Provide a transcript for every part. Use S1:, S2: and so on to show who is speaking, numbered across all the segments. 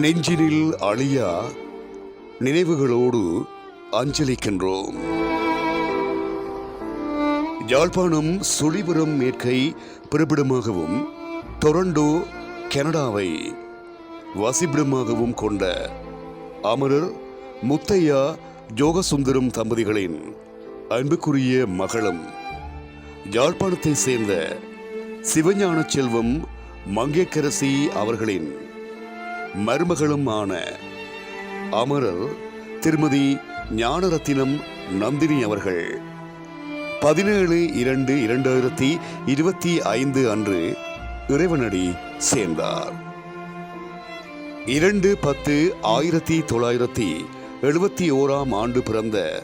S1: நெஞ்சினில் அழியா நினைவுகளோடு அஞ்சலிக்கின்றோம். யாழ்ப்பாணம் சுழிபுரம் மேற்கை பிறப்பிடமாகவும் டொரண்டோ கனடாவை வசிப்பிடமாகவும் கொண்ட அமரர் முத்தையா யோகசுந்தரம் தம்பதிகளின் அன்புக்குரிய மகளும் யாழ்ப்பாணத்தை சேர்ந்த சிவஞான செல்வம் மங்கேக்கரசி அவர்களின் மருமகளும் ஆன அமரர் திருமதி ஞானரத்தினம் நந்தினி அவர்கள். பதினேழு இரண்டு இரண்டாயிரத்தி இருபத்தி ஐந்து அன்று இறைவனடி சேர்ந்தார். இரண்டு பத்து ஆயிரத்தி தொள்ளாயிரத்தி எழுபத்தி ஓராம் ஆண்டு பிறந்த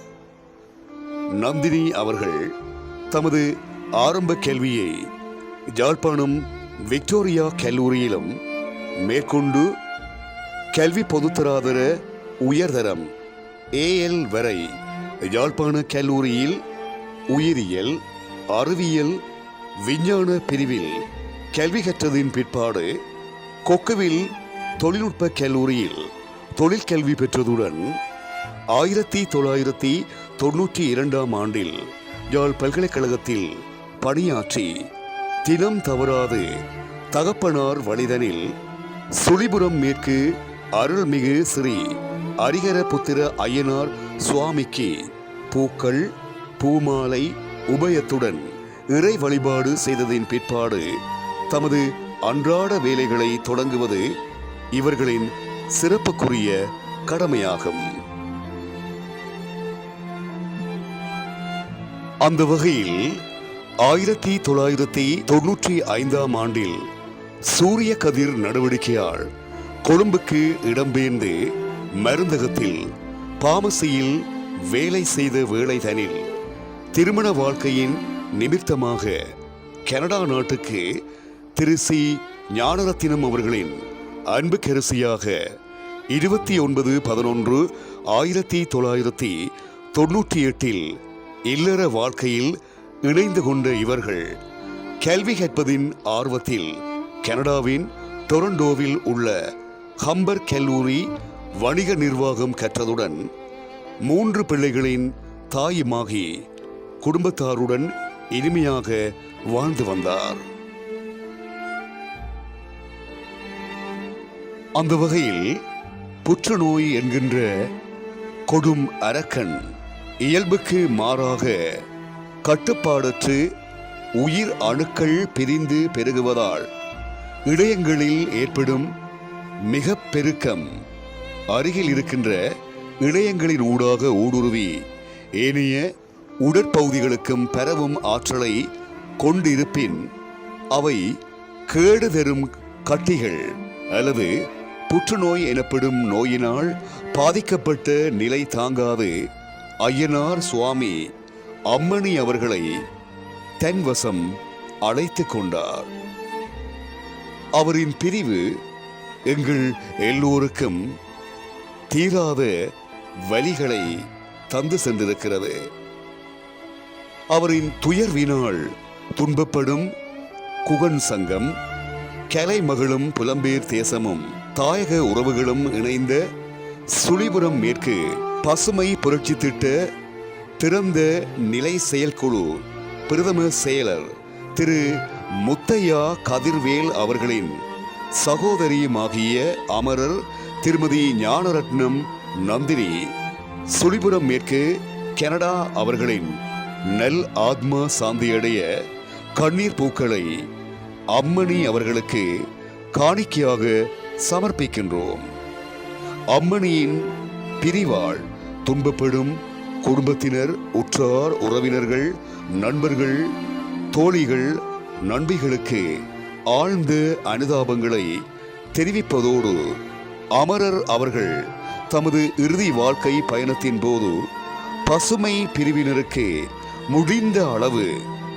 S1: நந்தினி அவர்கள் தமது ஆரம்ப கேள்வியை யாழ்ப்பாணம் விக்டோரியா கல்லூரியிலும் மேற்கொண்டு கல்வி பொதுத்தராதர உயர்தரம். ஏஎல் வரை யாழ்ப்பாண கல்லூரியில் உயிரியல் அறிவியல் விஞ்ஞான பிரிவில் கல்வி கற்றதின் பிற்பாடு கொக்குவில் தொழில்நுட்ப கல்லூரியில் தொழிற்கல்வி பெற்றதுடன் ஆயிரத்தி தொள்ளாயிரத்தி தொன்னூற்றி இரண்டாம் ஆண்டில் யாழ் பல்கலைக்கழகத்தில் பணியாற்றி தினம் தவறாது தகப்பனார் வழிதனில் சுழிபுரம் மேற்கு அருள்மிகு ஸ்ரீ அரிகர புத்திர ஐயனார் சுவாமிக்கு பூக்கள் பூமாலை உபயத்துடன் இறை வழிபாடு செய்ததின் பிற்பாடு தமது அன்றாட வேலைகளை தொடங்குவது இவர்களின் சிறப்புக்குரிய கடமையாகும். அந்த வகையில் ஆயிரத்தி தொள்ளாயிரத்தி தொன்னூற்றி ஐந்தாம் ஆண்டில் சூரிய கதிர் நடவடிக்கையால் கொழும்புக்கு இடம்பெயர்ந்து மருந்தகத்தில் பாமசியில் வேலை செய்த வேலைதனில் திருமண வாழ்க்கையின் நிமித்தமாக கனடா நாட்டுக்கு திரு. சி. ஞானரத்தினம் அவர்களின் அன்பு கரிசியாக இருபத்தி ஒன்பது பதினொன்று ஆயிரத்தி தொள்ளாயிரத்தி தொன்னூற்றி எட்டில் இல்லற வாழ்க்கையில் இணைந்து கொண்ட இவர்கள் கல்வி கற்பதின் ஆர்வத்தில் கனடாவின் டொரண்டோவில் உள்ள ஹம்பர் கல்லூரி வணிக நிர்வாகம் கற்றதுடன் மூன்று பிள்ளைகளின் தாயுமாகி குடும்பத்தாருடன் இனிமையாக வாழ்ந்து வந்தார். அந்த வகையில் புற்றுநோய் என்கின்ற கொடும் அரக்கன் இயல்புக்கு மாறாக கட்டுப்பாடற்று உயிர் அணுக்கள் பிரிந்து பெருகுவதால் இடையங்களில் ஏற்படும் மிக பெருக்கம். அருகில் இருக்கின்ற இணையங்களின் ஊடாக ஊடுருவி ஏனைய உடற்பகுதிகளுக்கும் பெறவும் ஆற்றலை கொண்டிருப்பின் அவை கேடு தரும் கட்டிகள் அல்லது புற்றுநோய் எனப்படும் நோயினால் பாதிக்கப்பட்ட நிலை தாங்காது. ஐயனார் சுவாமி அம்மணி அவர்களை தன்வசம் அழைத்துக் கொண்டார். அவரின் பிரிவு எங்கள் எல்லோருக்கும் தீராத வலிகளை தந்து சென்றிருக்கிறது. அவரின் துயர்வினால் துன்பப்படும் குகன் சங்கம் கலைமகளும் புலம்பெயர் தேசமும் தாயக உறவுகளும் இணைந்த சுழிபுரம் மேற்கு பசுமை புரட்சி திட்ட திறந்த நிலை செயற்குழு பிரதம செயலர் திரு முத்தையா கதிர்வேல் அவர்களின் சகோதரியுமாகிய அமரர் திருமதி ஞானரத்னம் நந்தினி சுழிபுரம் மேற்கு கனடா அவர்களின் நல் ஆத்மா சாந்தியடைய கண்ணீர் பூக்களை அம்மணி அவர்களுக்கு காணிக்கையாக சமர்ப்பிக்கின்றோம். அம்மணியின் பிரிவாள் துன்பப்படும் குடும்பத்தினர் உற்றார் உறவினர்கள் நண்பர்கள் தோழிகள் நண்பிகளுக்கு ஆழ்ந்த அனுதாபங்களை தெரிவிப்பதோடு அமரர் அவர்கள் தமது இறுதி வாழ்க்கை பயணத்தின் போது பசுமை பிரிவினருக்கு முடிந்த அளவு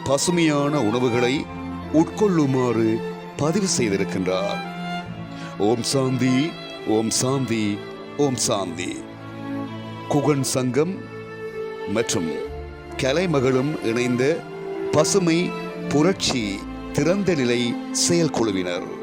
S1: பசுமையான உணவுகளை உட்கொள்ளுமாறு பதிவு செய்திருக்கின்றார். ஓம் சாந்தி ஓம் சாந்தி ஓம் சாந்தி. குகன் சங்கம் மற்றும் கலைமகளும் இணைந்த பசுமை புரட்சி திறந்த நிலை செயற்குழுவினர்